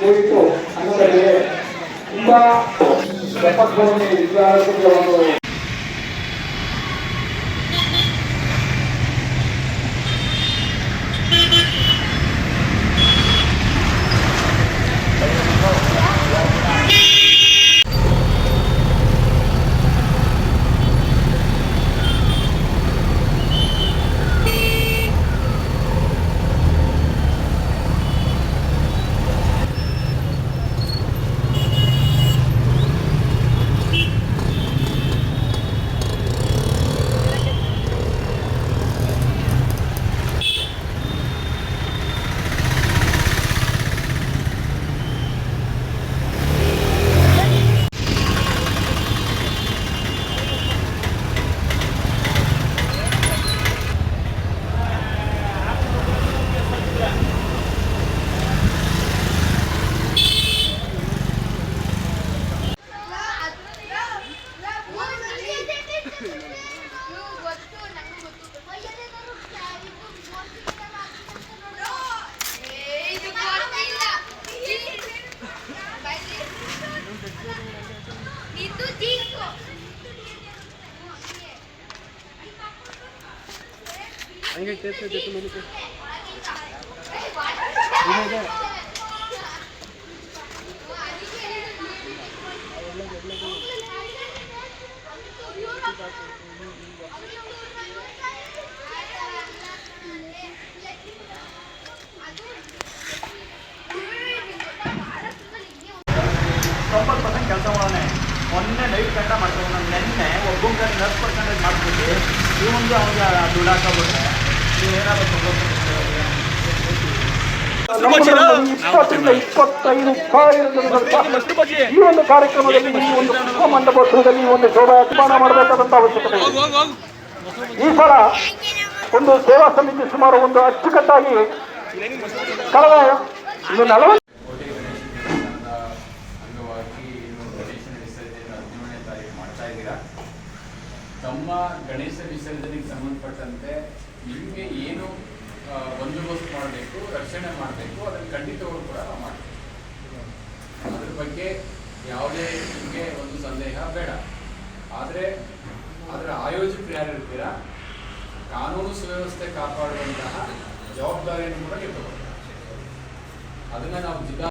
ದಯವಿಟ್ಟು ಅನ್ನೋದರಲ್ಲಿ ತುಂಬ ಎಪ್ಪತ್ಮೂರನೇ ವಿದ್ಯಾರ್ಥಿಗಳ ಒಂದು ಹಂಗೆ ಟೇಸ್ಟ್ ಜೊತೆ ಮುಗಿತು ತೊಂಬತ್ತು ಪರ್ಸೆಂಟ್ ಕೆಲಸ ಮಾಡೋಣ. ಮೊನ್ನೆ ಲೈಟ್ ಕಂಡ ಮಾಡ್ಕೊಂಡು ನಾನು ನೆನ್ನೆ ಅವ್ನಿಗೆ ದುಡ್ಡು ಹಾಕೋಬಿಟ್ರೆ ಇಪ್ಪತ್ತರಿಂದ ಇಪ್ಪತ್ತೈದು ಸಾವಿರ ಈ ಒಂದು ಕಾರ್ಯಕ್ರಮದಲ್ಲಿ ಈ ಒಂದು ಪುಷ್ಪ ಮಂಟಪೋತ್ಸವದಲ್ಲಿ ಒಂದು ಒಂದು ಶೋಭಾಯಾತ್ಮಾನ ಮಾಡಬೇಕಾದಂತ ಅವಶ್ಯಕತೆ ಇದೆ. ಈ ಸಲ ಒಂದು ಸೇವಾ ಸಮಿತಿ ಸುಮಾರು ಒಂದು ಅಚ್ಚುಕಟ್ಟಾಗಿ ಕಳೆದ ಇದು ನಲವತ್ತು ಅಂಗವಾಗಿ ಹದಿನೇಳನೇ ತಾರೀಕು ಮಾಡ್ತಾ ಇದ್ದೀರಾ? ತಮ್ಮ ಗಣೇಶ ವಿಸರ್ಜನೆಗೆ ಸಂಬಂಧಪಟ್ಟಂತೆ ನಿಮಗೆ ಏನು ಬಂದೋಬಸ್ತ್ ಮಾಡಬೇಕು, ರಕ್ಷಣೆ ಮಾಡಬೇಕು, ಅದನ್ನು ಖಂಡಿತವಾಗ್ಲೂ ಕೂಡ ನಾವು ಮಾಡ್ತೀವಿ. ಅದ್ರ ಬಗ್ಗೆ ಯಾವುದೇ ನಿಮಗೆ ಒಂದು ಸಂದೇಹ ಬೇಡ. ಆದರೆ ಅದರ ಆಯೋಜಕರು ಯಾರು ಇರ್ತೀರಾ? ಕಾನೂನು ಸುವ್ಯವಸ್ಥೆ ಕಾಪಾಡುವಂತಹ ಜವಾಬ್ದಾರಿಯನ್ನು ಕೂಡ ನೀವು ಅದನ್ನ ನಾವು ಜಿಲ್ಲಾ